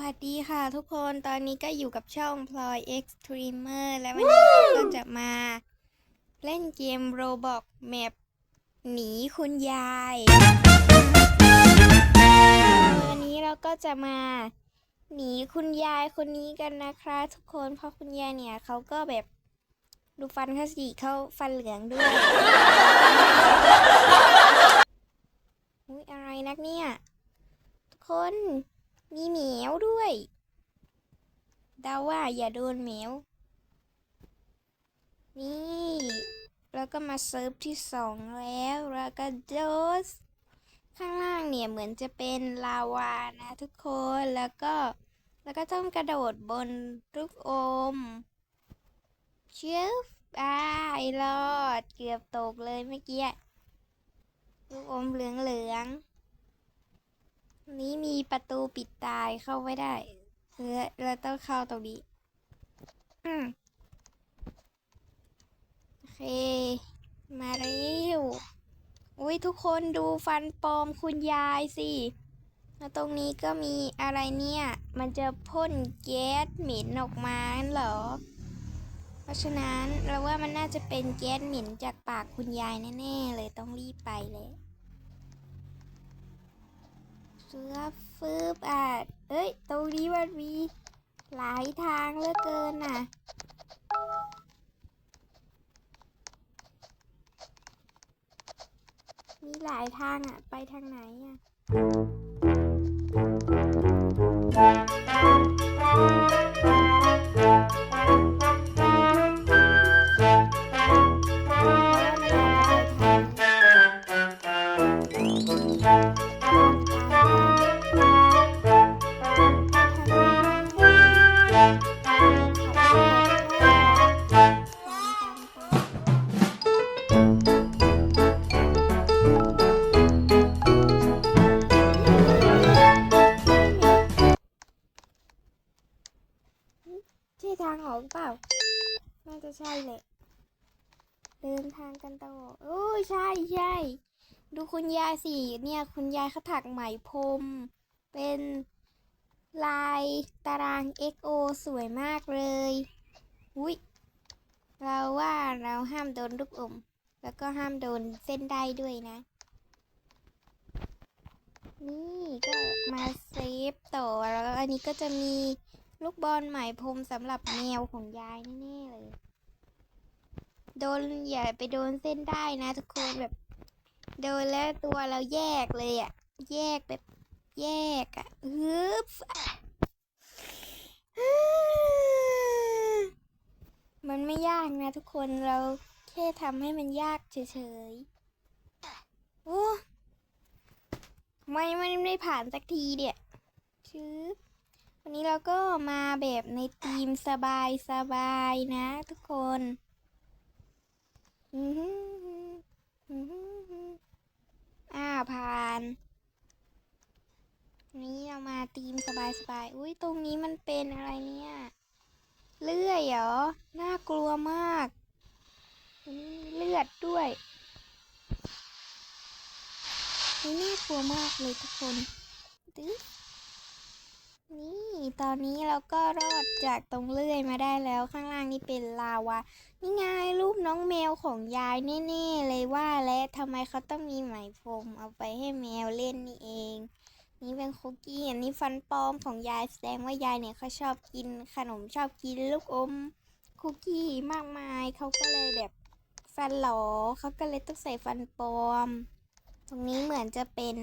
วัสดีค่ะทุกคนตอนนี้ก็อยู่กับช่อง Ploy X Streamer และวันนี้เราก็จะมา เล่นเกม Roblox Map หนีคุณยายวันนี้เราก็จะมาหนีคุณยายคนนี้กันนะคะ ทุกคนเพราะคุณยายเนี่ยเขาก็แบบดูฟันเขาสีเขาฟันเหลืองด้วยอุ้ยอะไรนักเนี่ย ทุกคน มีเหมียวด้วยเดา ว่าอย่าโดนเหมียว นี่ แล้วก็มาเซิร์ฟที่สองแล้ว แล้วก็โดส ข้างล่างเนี่ยเหมือนจะเป็นลาวานะทุกคน แล้วก็ แล้วก็ต้องกระโดดบนลูกอมเชืฟอ้ายรอด เกือบตกเลยเมื่อกี้ ลูกอมเหลืองเหลืองๆนี้มีประตูปิดตายเข้าไม่ได้ เพื่อเราต้องเข้าตรงนี้ อืมโอเค มาเร็วอุ้ยทุกคนดูฟันปลอมคุณยายสิ แล้วตรงนี้ก็มีอะไรเนี่ย มันจะพ่นแก๊สเหม็นออกมาเหรอ เพราะฉะนั้นเราว่ามันน่าจะเป็นแก๊สเหม็นจากปากคุณยายแน่ๆเลยต้องรีบไปเลย เสือฟืบอะเอ้ย ตรงนี้มันมีหลายทางเหลือเกินน่ะ มีหลายทางอะ ไปทางไหนอะ เปล่า น่าจะใช่แหละเดินทางกันต่อโอ้ยใช่ใช่ดูคุณยายสิเนี่ย คุณยายเขาถักไหมพรมเป็นลายตาราง XO สวยมากเลยอุ้ยเราว่าเราห้ามโดนลูกอม แล้วก็ห้ามโดนเส้นได้ด้วยนะ นี่ก็มาเซฟต่อแล้วอันนี้ก็จะมี ลูกบอลไหมพรมสำหรับแมวของยายแน่ๆเลย โดนอย่าไปโดนเส้นได้นะทุกคนแบบ โดนแล้วตัวเราแยกเลยอะแยกแบบ แยกอะฮึบมันไม่ยากนะทุกคนเราแค่ทำให้มันยากเฉยๆโอ้ทำไมมันไม่ผ่านสักทีเดียชึบ วันนี้เราก็มาแบบในทีมสบายสบายๆนะทุกคนอื้มอื้มอ่าผ่าน นี้เรามาทีมสบายสบายๆอุ้ยตรงนี้มันเป็นอะไรเนี่ย เลื่อยเหรอ น่ากลัวมากอืมเลือดด้วยนี่น่ากลัวมากเลยทุกคนตึ๊ด นี่ตอนนี้เราก็รอดจากตรงเลื่อยมาได้แล้วข้างล่างนี่เป็นลาวานี่ไงรูปน้องแมวของยายแน่ๆเลยว่าและทำไมเขาต้องมีไหมพรมเอาไปให้แมวเล่นนี่เอง นี่เป็นคุกกี้อันนี้ฟันปลอมของยายแสดงว่ายายเนี่ยเขาชอบกินขนมชอบกินลูกอมคุกกี้มากมายเขาก็เลยแบบฟันหลอเขาก็เลยต้องใส่ฟันปลอม ตรงนี้เหมือนจะเป็น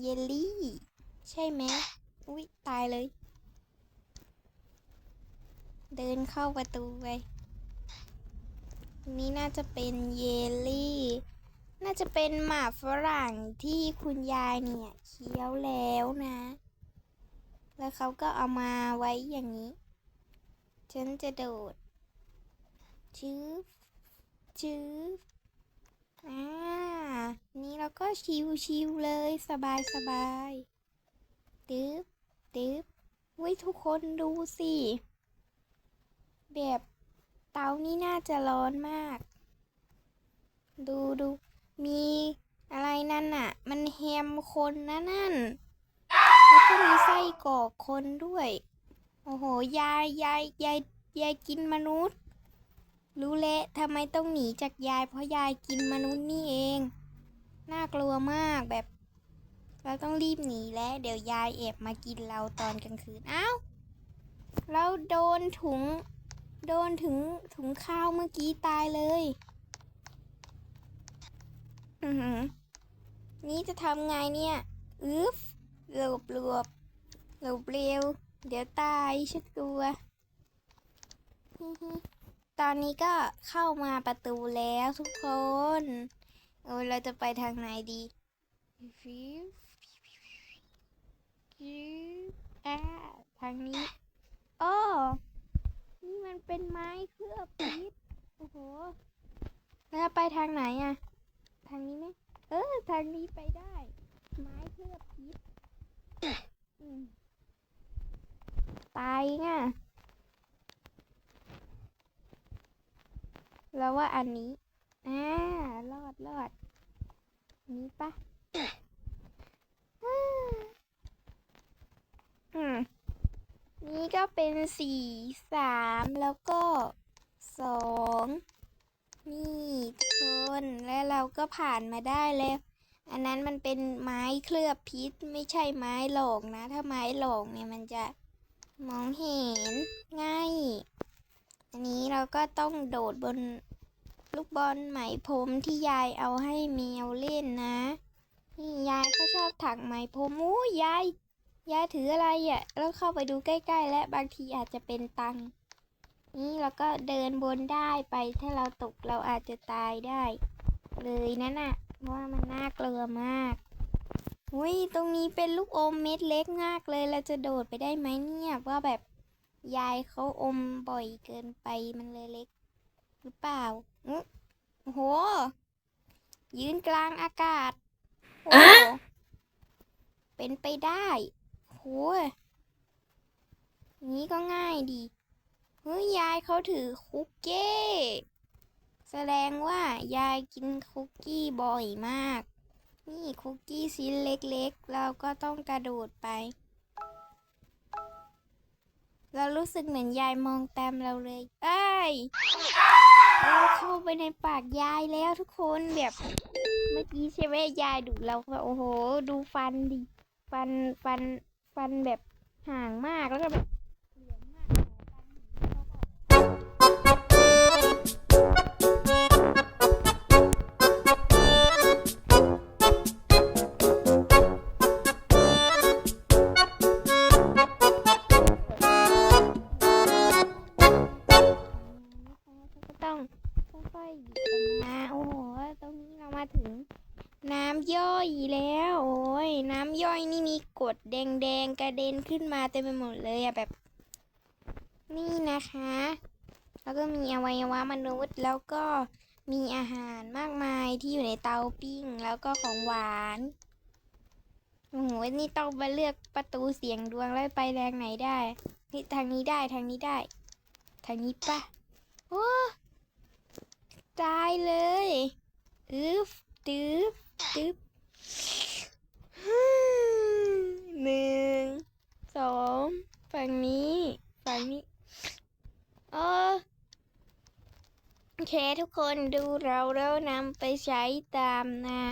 เยลลี่ ใช่ไหม อุ๊ย ตายเลย เดินเข้าประตูไป นี้น่าจะเป็นเยลลี่ น่าจะเป็นหมาฝรั่งที่คุณยายเนี่ยเคี้ยวแล้วนะ แล้วเขาก็เอามาไว้อย่างนี้ ฉันจะโดด ชืบชืบอ่า นี่เราก็ชิวๆเลยสบายสบายๆตึ๊บ ตึ๊บเว้ยทุกคนดูสิ แบบเตานี่น่าจะร้อนมาก ดูดูมีอะไรนั่นน่ะ มันแฮมคนนะนั่น แล้วก็มีไส้กรอกคนด้วย โอ้โห ยายยายยายยายกินมนุษย์ รู้แล้วทำไมต้องหนีจากยายเพราะยายกินมนุษย์นี่เอง น่ากลัวมากแบบ เราต้องรีบหนีแล้ว เดี๋ยวยายแอบมากินเราตอนกลางคืน อ้าว เราโดนถุง โดนถึงถุงข้าวเมื่อกี้ตายเลย อือหือ นี่จะทำไงเนี่ย อึฟหลบหลบหลบเร็ว เดี๋ยวตายฉันกลัวตอนนี้ก็เข้ามาประตูแล้วทุกคน โอ้เราจะไปทางไหนดีฟิว ฟิวอ่าทางนี้โอ้นี่มันเป็นไม้เคลือบพิษโอ้โห แล้วไปทางไหนอะทางนี้ไหมเออ ทางนี้ไปได้ ไม้เคลือบพิษตายง่ะแล้วว่าอันนี้อ่ารอดรอดนี้ปะอืม นี่ก็เป็นสี่สามแล้วก็สองนี่ทุกคนและเราก็ผ่านมาได้แล้ว อันนั้นมันเป็นไม้เคลือบพิษไม่ใช่ไม้หลอกนะ ถ้าไม้หลอกเนี่ยมันจะมองเห็นง่าย อันนี้เราก็ต้องโดดบนลูกบอลไหมพรมที่ยายเอาให้แมวเล่นนะ นี่ยายเขาชอบถักไหมพรมอู้ยาย ยายถืออะไรอะแล้วเข้าไปดูใกล้ ๆ และบางทีอาจจะเป็นตังนี่เราก็เดินบนได้ไปถ้าเราตกเราอาจจะตายได้ เลยนั่นน่ะเพราะว่ามันน่ากลัวมากอุ้ยตรงนี้เป็นลูกอมเม็ดเล็กมากเลยเราจะโดดไปได้ไหมเนี่ยว่าแบบยายเขาอมบ่อยเกินไปมันเลยเล็ก หรือเปล่าอุ้โห ยืนกลางอากาศโอ้โหเป็นไปได้โหอย่าง นี้ก็ง่ายดี เฮ้ยยายเขาถือคุกกี้แสดงว่ายายกินคุกกี้บ่อยมาก นี่คุกกี้ชิ้นเล็กๆ เราก็ต้องกระโดดไป เรารู้สึกเหมือนยายมองตามเราเลยเอ้ยเราเข้าไปในปากยายแล้วทุกคนแบบเมื่อกี้ใช่ไหมยายดุเราก็โอ้โห ดูฟันดิ ฟันฟัน ฟันแบบห่างมากแล้วก็แบบ น้ำย่อยนี่มีกดแดงๆกระเด็นขึ้นมาเต็มไปหมดเลยอะแบบ นี่นะคะ แล้วก็มีอวัยวะมนุษย์แล้วก็มีอาหารมากมายที่อยู่ในเตาปิ้ง แล้วก็ของหวานโอ้โหนี่ต้องมาเลือกประตูเสียงดวงแล้วไปแรงไหนได้ นี่ทางนี้ได้ทางนี้ได้ ทางนี้ปะโอ้ตายเลยอึฟตึ๊บตึ๊บ หนึ่งสองฝั่งนี้ฝั่งนี้เออโอเคทุกคนดูเราแล้วนำไปใช้ตามนะ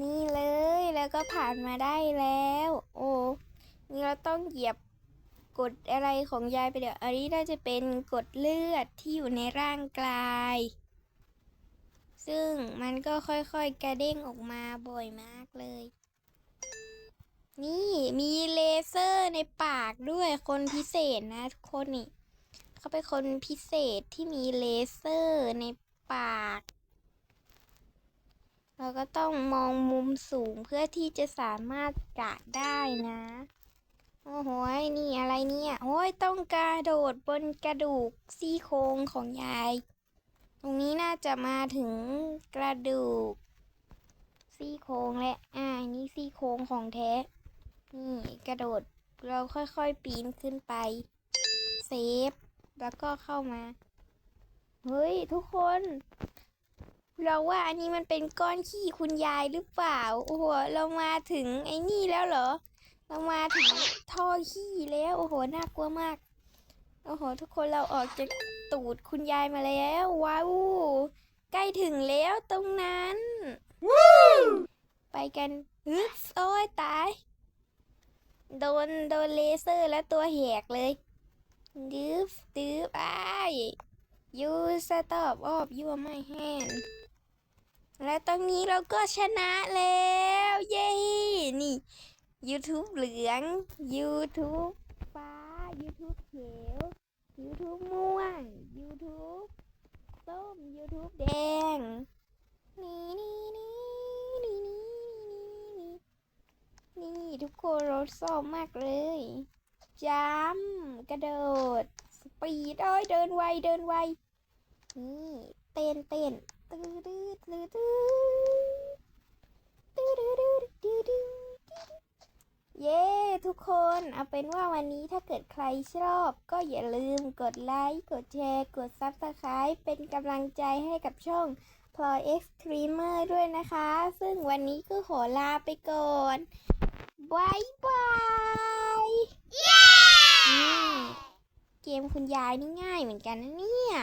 นี่เลยแล้วก็ผ่านมาได้แล้ว โอ้นี่เราต้องเหยียบกดอะไรของยายไปเดี๋ยวอันนี้น่าจะเป็นกดเลือดที่อยู่ในร่างกาย ซึ่งมันก็ค่อยๆกระเด้งออกมาบ่อยมากเลย นี่มีเลเซอร์ในปากด้วยคนพิเศษนะทุกคนนี่ เขาเป็นคนพิเศษที่มีเลเซอร์ในปาก เราก็ต้องมองมุมสูงเพื่อที่จะสามารถกะได้นะ โอ้โหยนี่อะไรเนี่ยโอ้ยต้องกระโดดบนกระดูกซี่โครงของยาย ตรงนี้น่าจะมาถึงกระดูกซี่โครงและ อ่า นี่ซี่โครงของแท้ นี่กระโดดเราค่อยๆปีนขึ้นไป เซฟ แล้วก็เข้ามา เฮ้ย ทุกคน เราว่าอันนี้มันเป็นก้อนขี้คุณยายหรือเปล่า โอ้โห เรามาถึงไอ้นี่แล้วเหรอ เรามาถึงท่อขี้แล้ว โอ้โห น่ากลัวมาก โอ้โห ทุกคนเราออกจากตูดคุณยายมาแล้ว ว้าว ใกล้ถึงแล้วตรงนั้น ไปกันฮึบโอ้ยตาย โดนโดนเลเซอร์แล้วตัวแหกเลยดืบดืบอ้ายยูสต็อปออบยูไม่แฮนและตรงนี้เราก็ชนะแล้ว เย้ นี่ YouTube เหลือง YouTube ฟ้า YouTube เขียว YouTube ม่วง YouTube ส้ม YouTube แดง นี่นี่นี่นี่นี่นี่ ทุกคนเราชอบมากเลยจัมกระโดด สปีดโอ้ยเดินไวเดินไว นี่ เต้นเต้นตื้อตื้อตื้อตื้อตื้อตื้อตื้อตื้อตื้อเย้ ทุกคนเอาเป็นว่าวันนี้ถ้าเกิดใครชอบ ก็อย่าลืมกดไลค์ กดแชร์ กด Subscribe เป็นกำลังใจให้กับช่องพลอย X Streamer ด้วยนะคะ ซึ่งวันนี้ก็ขอลาไปก่อน บายบายเย้เกมคุณยายนี่ง่ายเหมือนกันนะเนี่ย